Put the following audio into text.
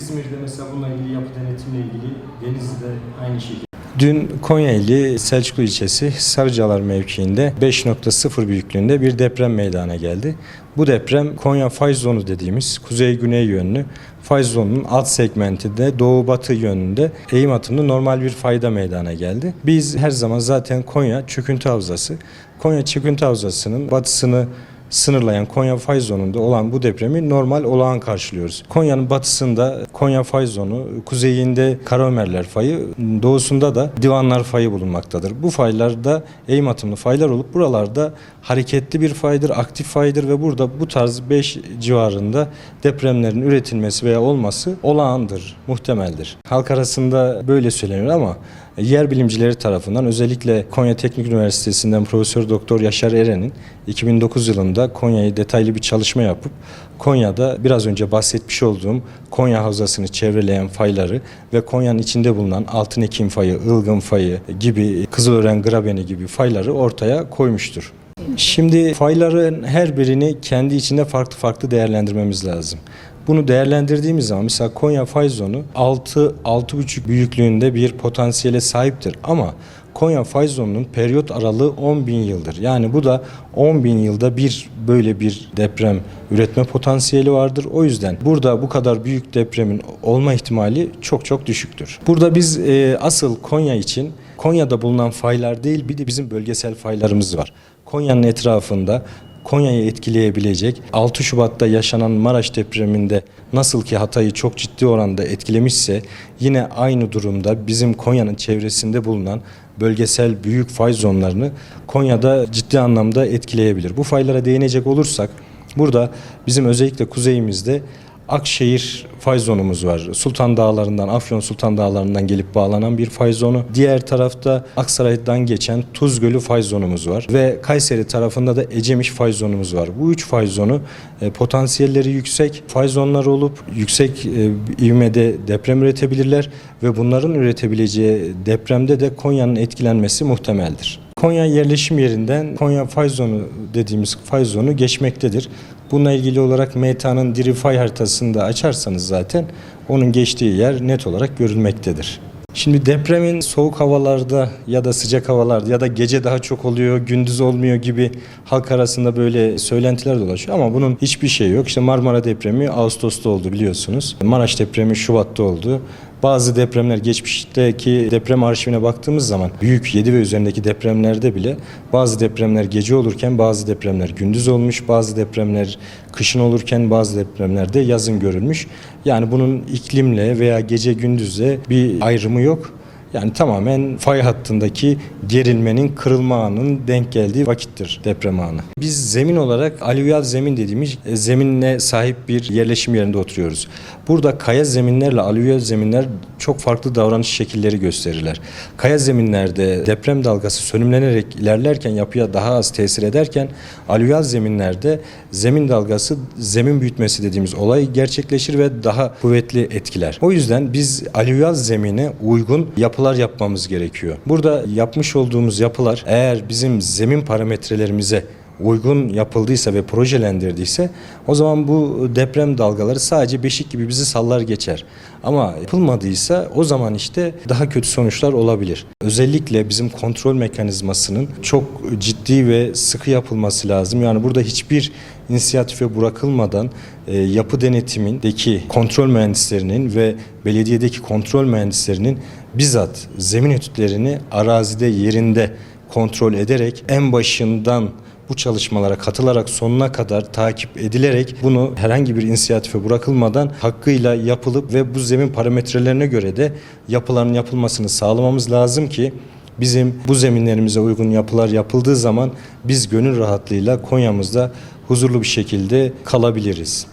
İzmir'de mesela bununla ilgili yapı denetimle ilgili Denizli'de aynı şekilde. Dün Konya ili Selçuklu ilçesi Sarıcalar mevkiinde 5.0 büyüklüğünde bir deprem meydana geldi. Bu deprem Konya fay zonu dediğimiz kuzey-güney yönlü fay zonunun alt segmentinde doğu-batı yönünde eğim atımlı normal bir fayda meydana geldi. Biz her zaman zaten Konya çöküntü havzası. Konya çöküntü havzasının batısını sınırlayan Konya fay zonunda olan bu depremi normal olağan karşılıyoruz. Konya'nın batısında Konya fay zonu, kuzeyinde Karaömerler fayı, doğusunda da Divanlar fayı bulunmaktadır. Bu faylarda eğim atımlı faylar olup buralarda hareketli bir faydır, aktif faydır ve burada bu tarz 5 civarında depremlerin üretilmesi veya olması olağandır, muhtemeldir. Halk arasında böyle söyleniyor ama yer bilimcileri tarafından özellikle Konya Teknik Üniversitesi'nden Profesör Doktor Yaşar Eren'in 2009 yılında Konya'yı detaylı bir çalışma yapıp Konya'da biraz önce bahsetmiş olduğum Konya Havzası'nı çevreleyen fayları ve Konya'nın içinde bulunan Altınekim fayı, Ilgın fayı gibi Kızılören Grabeni gibi fayları ortaya koymuştur. Şimdi fayların her birini kendi içinde farklı farklı değerlendirmemiz lazım. Bunu değerlendirdiğimiz zaman mesela Konya fay zonu 6 6,5 büyüklüğünde bir potansiyele sahiptir ama Konya zonunun periyot aralığı 10 bin yıldır. Yani bu da 10 bin yılda bir böyle bir deprem üretme potansiyeli vardır. O yüzden burada bu kadar büyük depremin olma ihtimali çok çok düşüktür. Burada biz e, asıl Konya için Konya'da bulunan faylar değil bir de bizim bölgesel faylarımız var. Konya'nın etrafında Konya'yı etkileyebilecek 6 Şubat'ta yaşanan Maraş depreminde nasıl ki Hatay'ı çok ciddi oranda etkilemişse yine aynı durumda bizim Konya'nın çevresinde bulunan bölgesel büyük fay zonlarını Konya'da ciddi anlamda etkileyebilir. Bu faylara değinecek olursak burada bizim özellikle kuzeyimizde Akşehir fay zonumuz var. Sultan Dağları'ndan, Afyon Sultan Dağları'ndan gelip bağlanan bir fay zonu. Diğer tarafta Aksaray'dan geçen Tuz Gölü fay zonumuz var. Ve Kayseri tarafında da Ecemiş fay zonumuz var. Bu üç fay zonu e, potansiyelleri yüksek fay zonları olup yüksek e, ivmede deprem üretebilirler ve bunların üretebileceği depremde de Konya'nın etkilenmesi muhtemeldir. Konya yerleşim yerinden Konya fay zonu dediğimiz fay zonu geçmektedir. Bununla ilgili olarak META'nın diri fay haritasını da açarsanız zaten onun geçtiği yer net olarak görülmektedir. Şimdi depremin soğuk havalarda ya da sıcak havalarda ya da gece daha çok oluyor, gündüz olmuyor gibi halk arasında böyle söylentiler dolaşıyor ama bunun hiçbir şey yok. İşte Marmara depremi Ağustos'ta oldu biliyorsunuz. Maraş depremi Şubat'ta oldu. Bazı depremler geçmişteki deprem arşivine baktığımız zaman büyük 7 ve üzerindeki depremlerde bile bazı depremler gece olurken bazı depremler gündüz olmuş, bazı depremler kışın olurken bazı depremlerde yazın görülmüş. Yani bunun iklimle veya gece gündüzle bir ayrımı yok. Yani tamamen fay hattındaki gerilmenin kırılma anının denk geldiği vakittir deprem anı. Biz zemin olarak alüvyal zemin dediğimiz e, zeminle sahip bir yerleşim yerinde oturuyoruz. Burada kaya zeminlerle alüvyal zeminler çok farklı davranış şekilleri gösterirler. Kaya zeminlerde deprem dalgası sönümlenerek ilerlerken yapıya daha az tesir ederken alüvyal zeminlerde zemin dalgası zemin büyütmesi dediğimiz olay gerçekleşir ve daha kuvvetli etkiler. O yüzden biz alüvyal zemine uygun yapılar yapmamız gerekiyor. Burada yapmış olduğumuz yapılar eğer bizim zemin parametrelerimize uygun yapıldıysa ve projelendirdiyse o zaman bu deprem dalgaları sadece beşik gibi bizi sallar geçer. Ama yapılmadıysa o zaman işte daha kötü sonuçlar olabilir. Özellikle bizim kontrol mekanizmasının çok ciddi ve sıkı yapılması lazım. Yani burada hiçbir inisiyatife bırakılmadan e, yapı denetimindeki kontrol mühendislerinin ve belediyedeki kontrol mühendislerinin bizzat zemin etütlerini arazide yerinde kontrol ederek en başından bu çalışmalara katılarak sonuna kadar takip edilerek bunu herhangi bir inisiyatife bırakılmadan hakkıyla yapılıp ve bu zemin parametrelerine göre de yapıların yapılmasını sağlamamız lazım ki bizim bu zeminlerimize uygun yapılar yapıldığı zaman biz gönül rahatlığıyla Konya'mızda huzurlu bir şekilde kalabiliriz.